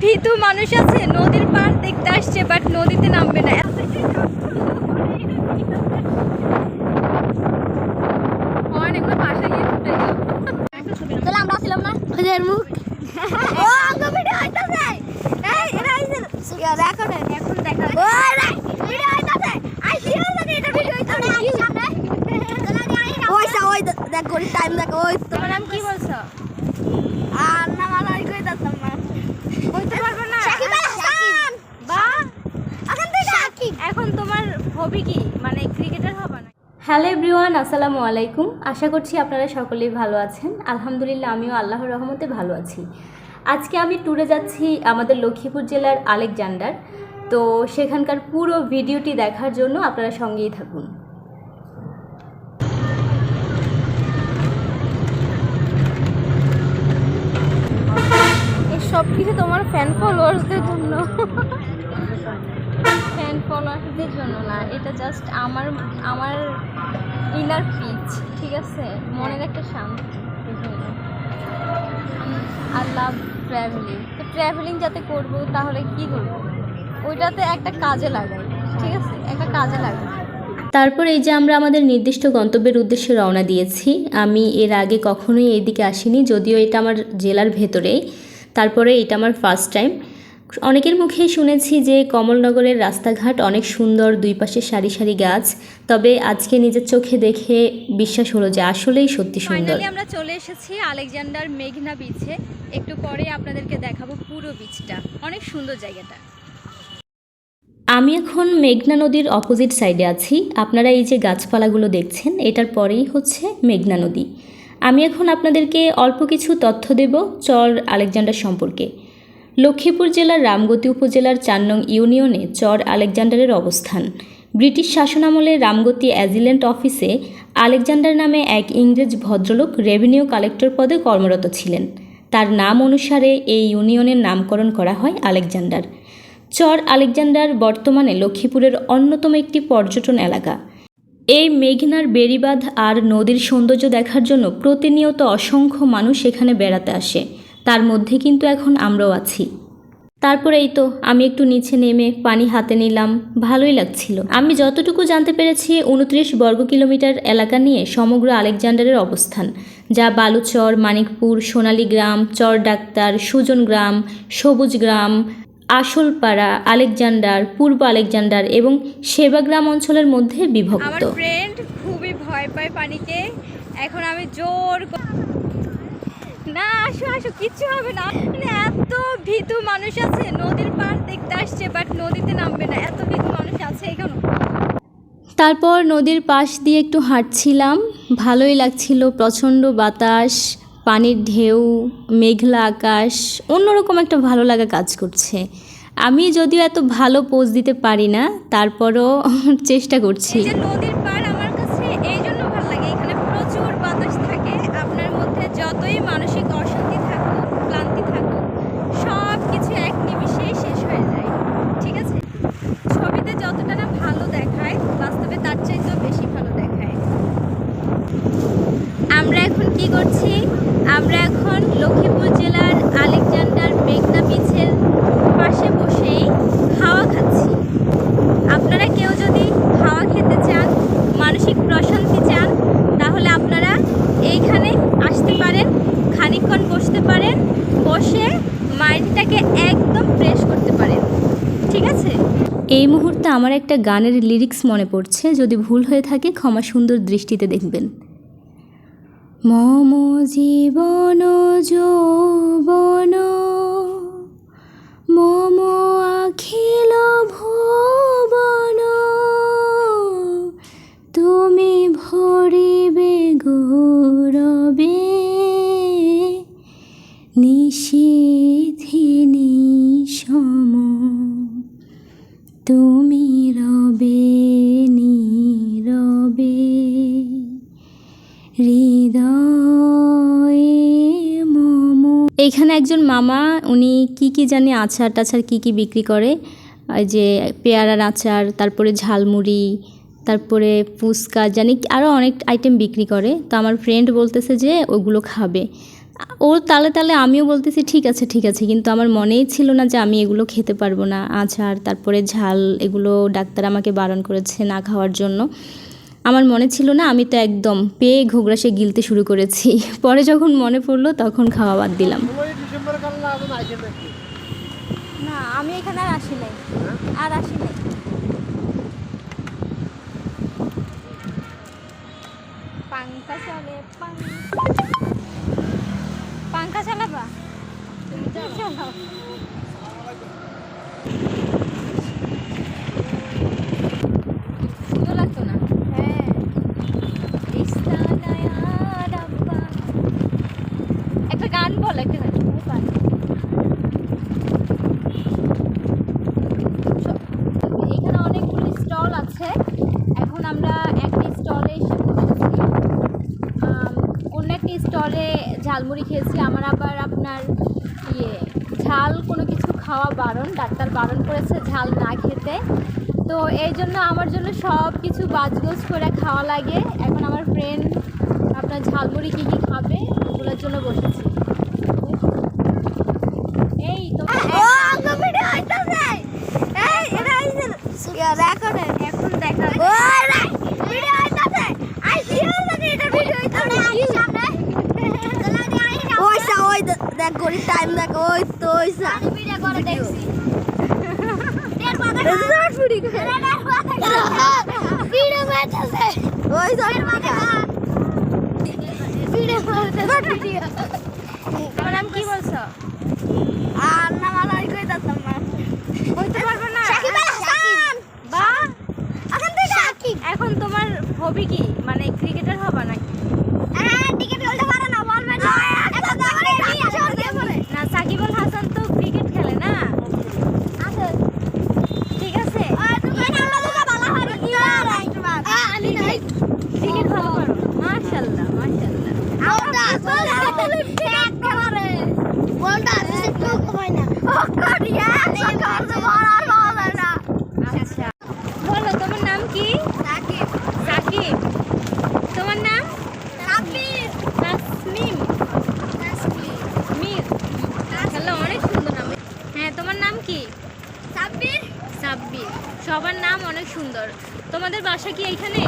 ভীতু মানুষ আছে নদীর পার দেখতে আসছে বাট নদীতে নামবে না। দেখা টাইম দেখ ওই তোমার নাম কি বলছো? আর না পারবে না সাকিব আল হাসান! বা? এখন তুই সাকিব এখন তোমার হবি কি? মানে ক্রিকেটার হবা না হ্যালো এভরিওয়ান আসসালামু আলাইকুম। আশা করছি আপনারা সকলেই ভালো আছেন। আলহামদুলিল্লাহ আমিও আল্লাহর রহমতে ভালো আছি। আজকে আমি ট্যুরে যাচ্ছি আমাদের লক্ষ্মীপুর জেলার আলেকজান্ডার। তো সেখানকার পুরো ভিডিওটি দেখার জন্য আপনারা সঙ্গেই থাকুন। সব কিছু তোমার ফ্যান ফলোয়ার্সদের জন্য। ফ্যান ফলোয়ার্সদের জন্য না এটা জাস্ট আমার আমার ইনার পিচ ঠিক আছে? মনের একটা শান্তি। আর লাভ ট্রাভেলিং তো ট্রাভেলিং যাতে করব তাহলে কি করব? ওইটাতে একটা কাজে লাগাই ঠিক আছে? একটা কাজে লাগাই তারপর এই যে আমরা আমাদের নির্দিষ্ট গন্তব্যের উদ্দেশ্যে রওনা দিয়েছি আমি এর আগে কখনোই এইদিকে আসিনি যদিও এটা আমার জেলার ভেতরেই। তারপরে এটা আমার ফার্স্ট টাইম অনেকের মুখেই শুনেছি যে কমলনগরের রাস্তাঘাট অনেক সুন্দর দুই পাশে সারি সারি গাছ। তবে আজকে নিজের চোখে দেখে বিশ্বাস হলো যে আসলেই সত্যি সুন্দর। আমরা চলে এসেছি আলেকজান্ডার মেঘনা বিচে একটু পরে আপনাদেরকে দেখাবো পুরো বিচটা অনেক সুন্দর জায়গাটা। আমি এখন মেঘনা নদীর অপোজিট সাইডে আছি। আপনারা এই যে গাছপালাগুলো দেখছেন এটার পরেই হচ্ছে মেঘনা নদী। আমি এখন আপনাদেরকে অল্প কিছু তথ্য দেব চর আলেকজান্ডার সম্পর্কে। লক্ষ্মীপুর জেলার রামগতি উপজেলার চার নং ইউনিয়নে চর আলেকজান্ডারের অবস্থান। ব্রিটিশ শাসনামলে রামগতি অ্যাজিল্যান্ট অফিসে আলেকজান্ডার নামে এক ইংরেজ ভদ্রলোক রেভিনিউ কালেক্টর পদে কর্মরত ছিলেন। তার নাম অনুসারে এই ইউনিয়নের নামকরণ করা হয় আলেকজান্ডার। চর আলেকজান্ডার বর্তমানে লক্ষ্মীপুরের অন্যতম একটি পর্যটন এলাকা। এই মেঘনার বেড়িবাঁধ আর নদীর সৌন্দর্য দেখার জন্য প্রতিনিয়ত অসংখ্য মানুষ এখানে বেড়াতে আসে। তার মধ্যে কিন্তু এখন আমরাও আছি। তারপরে এই তো, আমি একটু নিচে নেমে পানি হাতে নিলাম, ভালোই লাগছিল। আমি যতটুকু জানতে পেরেছি, উনত্রিশ বর্গ কিলোমিটার এলাকা নিয়ে সমগ্র আলেকজান্ডারের অবস্থান, যা বালুচর, মানিকপুর, সোনালী গ্রাম, চর ডাক্তার, সুজন গ্রাম, সবুজ গ্রাম আসলপাড়া আলেকজান্ডার পূর্ব আলেকজান্ডার এবং সেবাগ্রাম অঞ্চলের মধ্যে আমার বিভক্ত ফ্রেন্ড খুবই ভয় পায় পানিকে। এখন আমি জোর না আসো আসো কিচ্ছু হবে না। মানে এত ভীতু মানুষ আছে নদীর পার দেখতে আসছে বাট নদীতে নামবে না। এত ভীতু মানুষ আছে এখানে। তারপর নদীর পাশ দিয়ে একটু হাঁটছিলাম। ভালোই লাগছিল প্রচণ্ড বাতাস। পানির ঢেউ, মেঘলা আকাশ, অন্যরকম একটা ভালো লাগা কাজ করছে। আমি যদিও এত ভালো পোজ দিতে পারি না, তারপরও চেষ্টা করছি। নদীর পার আমার কাছে এই জন্য ভালো লাগে এখানে প্রচুর বাতাস থাকে আপনার মধ্যে যতই মানসিক অশান্তি থাকুক ক্লান্তি থাকুক সব কিছু এক নিমিষেই শেষ হয়ে যায় ঠিক আছে ছবিতে যতটা না ভালো দেখায় বাস্তবে তার চাইতেও বেশি ভালো দেখায় আমরা এখন কি করছি আমরা এখন লক্ষ্মীপুর জেলার আলেকজান্ডার মেঘনা বিচের পাশে বসেই হাওয়া খাচ্ছি আপনারা কেউ যদি হাওয়া খেতে চান মানসিক প্রশান্তি চান তাহলে আপনারা এইখানে আসতে পারেন খানিকক্ষণ বসতে পারেন বসে মাইন্ডটাকে একদম ফ্রেশ করতে পারেন ঠিক আছে? এই মুহূর্তে আমার একটা গানের লিরিক্স মনে পড়ছে, যদি ভুল হয়ে থাকে ক্ষমা সুন্দর দৃষ্টিতে দেখবেন। মম জীবন যৌবন, মম আখিল ভুবন একজন মামা, উনি কি কি জানি আচার টাচার কি কি বিক্রি করে? ওই যে পেয়ারার আচার, তারপরে ঝালমুড়ি, তারপরে ফুচকা, জানি আরও অনেক আইটেম বিক্রি করে। তো আমার ফ্রেন্ড বলতেছে যে ওগুলো খাবে। ওর তালে তালে আমিও বলতেছি, ঠিক আছে ঠিক আছে। কিন্তু আমার মনেই ছিল না যে আমি এগুলো খেতে পারব না। আচার, তারপরে ঝাল, এগুলো ডাক্তার আমাকে বারণ করেছে না খাওয়ার জন্য। আমার মনে ছিল না, আমি তো একদম পেয়ে ঘোগরাসে গিলতে শুরু করেছি। পরে যখন মনে পড়ল, তখন খাওয়া বাদ দিলাম। না, আমি এখানে আর আসি নাই। আর আসি নাই। চলে পাঙ্খা চালাবা? তুমি চালাও সুন্দর লাগতো না হ্যাঁ একটা গান বল একটা গান এখানে অনেকগুলো স্টল আছে এখন আমরা একটা স্টলে এসে বসেছি আম, অন্য একটি স্টলে ঝালমুড়ি খেয়েছি, আমার আবার আপনার ইয়ে ঝাল কোনো কিছু খাওয়া বারণ, ডাক্তার বারণ করেছে ঝাল না খেতে। তো এই জন্য আমার জন্য সব কিছু বাজগোজ করে খাওয়া লাগে। এখন আমার ফ্রেন্ড আপনার ঝালমুড়ি কী কী খাবে, ওগুলোর জন্য বসেছি এই তোমার ও আঙ্গ ভিডিও হইতাছে এই এটা হইছে রেকর্ডে এখন দেখা ও ভিডিও হইতাছে আই সিও জানি এটা ভিডিও হইতাছে আমি সামনে ওইসা ওই দেখ গড়ি টাইম দেখ ওই তো ওইসা আমি ভিডিও করে দেখছি এর মাথা রেজাল্ট ভিডিও ভিডিও হইতাছে ওই তো এর মাথা ভিডিও হইতাছে ভিডিও আমার নাম কি বলছো আর না মালা কইতাম না বলতে পারব না সাকিব আল হাসান বা এখন তুই সাকিব এখন তোমার হবি কি মানে ক্রিকেটার হবা নাকি হ্যাঁ টিকিট বলতে পারে না বলবে না এটা তো আমার এই সরকে বলে না সাকিবুল হাসান তো ক্রিকেট খেলে না আছে ঠিক আছে আর তুমি আমরা দুটো ভালো হবে কি আমি নাই ক্রিকেট ভালো পারো মাশাআল্লাহ মাশাআল্লাহ আমরা বলতে একটা মারে বলটা আছে তো কমাই না ও করিয়া সকাল তো বড় বলে তোমার নাম কি সাকিব সাকিব তোমার নাম সাকিব তাসমিম মির অনেক সুন্দর নাম হ্যাঁ তোমার নাম কি সাব্বির সাব্বির সবার নাম অনেক সুন্দর তোমাদের বাসা কি এইখানে?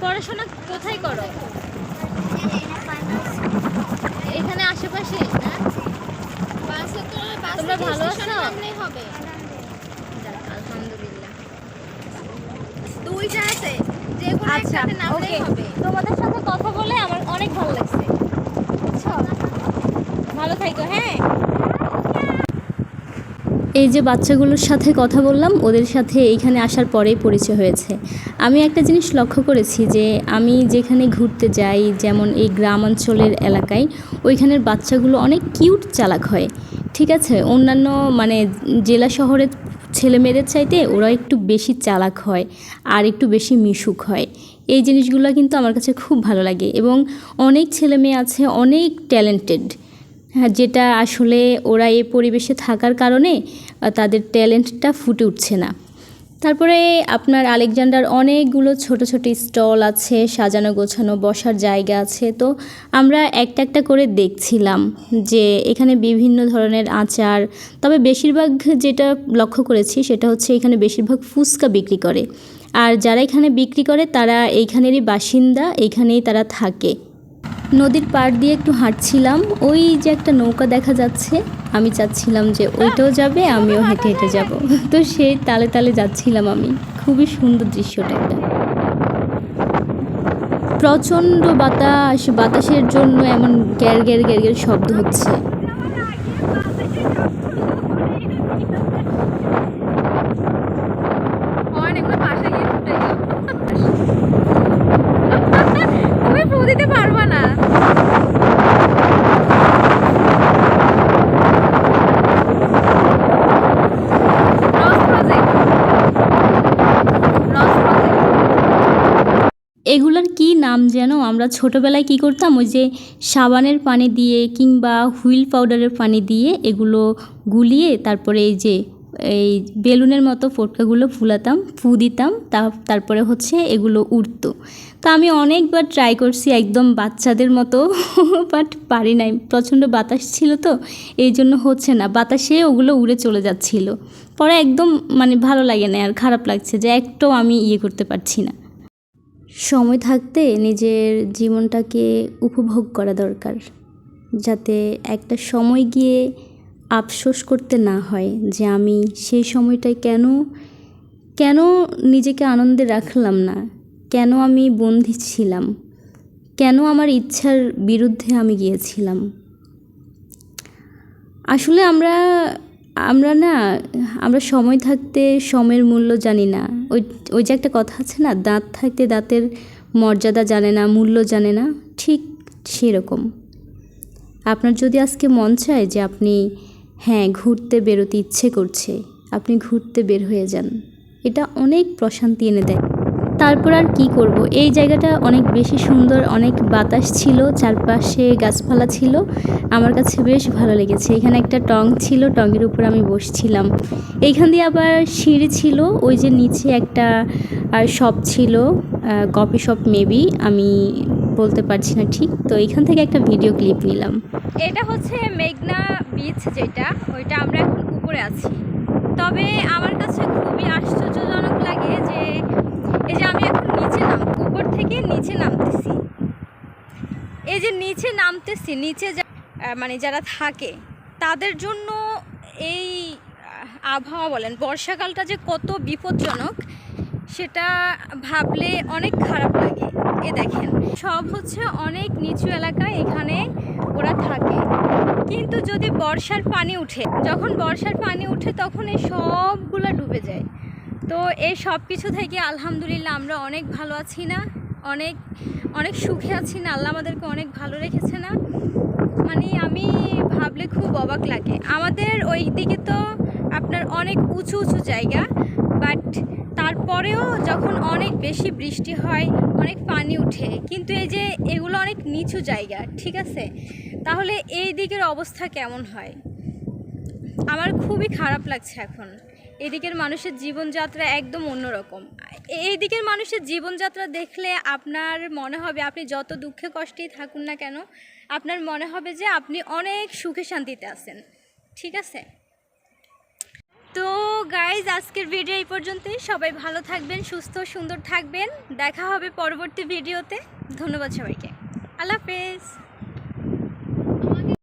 পড়াশোনা কোথায় করো? এখানে আশেপাশে তোমরা ভালো আছো? যাক, আলহামদুলিল্লাহ। দুইটা আছে যে আচ্ছা হবে। তোমাদের সাথে কথা বলে আমার অনেক ভালো লাগছে। বুঝছ? ভালো থাকো হ্যাঁ? এই যে বাচ্চাগুলোর সাথে কথা বললাম, ওদের সাথে এইখানে আসার পরেই পরিচয় হয়েছে। আমি একটা জিনিস লক্ষ্য করেছি যে, আমি যেখানে ঘুরতে যাই, যেমন এই গ্রাম অঞ্চলের এলাকায়, ওইখানের বাচ্চাগুলো অনেক কিউট চালাক হয়। ঠিক আছে? অন্যান্য মানে জেলা শহরের ছেলে মেয়েদের চাইতে ওরা একটু বেশি চালাক হয় আর একটু বেশি মিশুক হয়। এই জিনিসগুলো কিন্তু আমার কাছে খুব ভালো লাগে এবং অনেক ছেলে মেয়ে আছে, অনেক ট্যালেন্টেড। যেটা আসলে ওরা এই পরিবেশে থাকার কারণে তাদের ট্যালেন্টটা ফুটে উঠছে না। তারপরে আপনার আলেকজান্ডার অনেকগুলো ছোট ছোট স্টল আছে, সাজানো গোছানো বসার জায়গা আছে। তো আমরা একটা একটা করে দেখছিলাম যে এখানে বিভিন্ন ধরনের আচার, তবে বেশিরভাগ যেটা লক্ষ্য করেছি সেটা হচ্ছে এখানে বেশিরভাগ ফুচকা বিক্রি করে। আর যারা এখানে বিক্রি করে, তারা এইখানেরই বাসিন্দা, এইখানেই তারা থাকে। নদীর পাড় দিয়ে একটু হাঁটছিলাম। ওই যে একটা নৌকা দেখা যাচ্ছে, আমি চাচ্ছিলাম যে ওইটাও যাবে, আমিও হেঁটে হেঁটে যাব। তো সেই তালে তালে যাচ্ছিলাম আমি। খুবই সুন্দর দৃশ্যটা একটা। প্রচণ্ড বাতাস, বাতাসের জন্য এমন গ্যার গ্যার গ্যার গ্যার শব্দ হচ্ছে অনেকগুলো বাসা গিয়ে ফুটে গেল তুমি ফু দিতে পারবা না Lost project. Lost project. এগুলোর কি নাম যেন? আমরা ছোটোবেলায় কি করতাম? ওই যে সাবানের পানি দিয়ে কিংবা হুইল পাউডারের পানি দিয়ে এগুলো গুলিয়ে তারপরে এই যে, এই বেলুনের মতো ফোটকাগুলো ফুলাতাম, ফু দিতাম, তা, তারপরে হচ্ছে এগুলো উড়তো। তো আমি অনেকবার ট্রাই করছি একদম বাচ্চাদের মতো বাট পারি নাই। প্রচণ্ড বাতাস ছিল তো, এই জন্য হচ্ছে না। বাতাসে ওগুলো উড়ে চলে যাচ্ছিল। পরে একদম মানে ভালো লাগে না আর খারাপ লাগছে যে একটাও আমি ইয়ে করতে পারছি না। সময় থাকতে নিজের জীবনটাকে উপভোগ করা দরকার, যাতে একটা সময় গিয়ে আফসোস করতে না হয় যে আমি সেই সময়টায় কেন কেন নিজেকে আনন্দে রাখলাম না? কেন আমি বন্দি ছিলাম? কেন আমার ইচ্ছার বিরুদ্ধে আমি গিয়েছিলাম? আসলে আমরা আমরা না, আমরা সময় থাকতে সময়ের মূল্য জানি না। ওই ওই যে একটা কথা আছে না, দাঁত থাকতে দাঁতের মর্যাদা জানে না, মূল্য জানে না, ঠিক সেরকম। আপনার যদি আজকে মন চায় যে আপনি হ্যাঁ ঘুরতে বেরোতে ইচ্ছে করছে, আপনি ঘুরতে বের হয়ে যান। এটা অনেক প্রশান্তি এনে দেয়। তারপর আর কি করব? এই জায়গাটা অনেক বেশি সুন্দর, অনেক বাতাস ছিল, চারপাশে গাছপালা ছিল। আমার কাছে বেশ ভালো লেগেছে। এখানে একটা টং ছিল টঙের উপর আমি বসছিলাম। এইখান দিয়ে আবার সিঁড়ি ছিল, ওই যে নিচে একটা শপ ছিল কফি শপ মেবি আমি বলতে পারছি না ঠিক। তো এইখান থেকে একটা ভিডিও ক্লিপ নিলাম। এটা হচ্ছে মেঘনা বিচ যেটা, ওইটা আমরা এখন উপরে আছি। তবে আমার কাছে খুবই আশ্চর্যজনক লাগে যে এই যে আমি এখন নিচে নাম, উপর থেকে নিচে নামতেছি। এই যে নিচে নামতেছি, নিচে মানে যারা থাকে, তাদের জন্য এই আবহাওয়া বলেন, বর্ষাকালটা যে কত বিপজ্জনক, সেটা ভাবলে অনেক খারাপ লাগে। এ দেখেন, সব হচ্ছে অনেক নিচু এলাকায় এখানে ওরা থাকে। কিন্তু যদি বর্ষার পানি উঠে, যখন বর্ষার পানি উঠে তখন এই সবগুলা ডুবে যায়। তো এই সব কিছু থেকে আলহামদুলিল্লাহ আমরা অনেক ভালো আছি না? অনেক অনেক সুখে আছি না? আল্লাহ আমাদেরকে অনেক ভালো রেখেছে না? মানে আমি ভাবলে খুব অবাক লাগে। আমাদের ওই দিকে তো আপনার অনেক উঁচু উঁচু জায়গা বাট তারপরেও যখন অনেক বেশি বৃষ্টি হয়, অনেক পানি উঠে, কিন্তু এই যে এগুলো অনেক নিচু জায়গা, ঠিক আছে? তাহলে এই দিকের অবস্থা কেমন হয়? আমার খুবই খারাপ লাগছে এখন। এদিকের মানুষের জীবনযাত্রা একদম অন্যরকম। এই দিকের মানুষের জীবনযাত্রা দেখলে আপনার মনে হবে আপনি যত দুঃখে কষ্টেই থাকুন না কেন, আপনার মনে হবে যে আপনি অনেক সুখে শান্তিতে আছেন। ঠিক আছে? তো গাইজ আজকের ভিডিও এই পর্যন্তই। সবাই ভালো থাকবেন, সুস্থ, সুন্দর থাকবেন। দেখা হবে পরবর্তী ভিডিওতে ধন্যবাদ সবাইকে। আল্লাহ হাফেজ।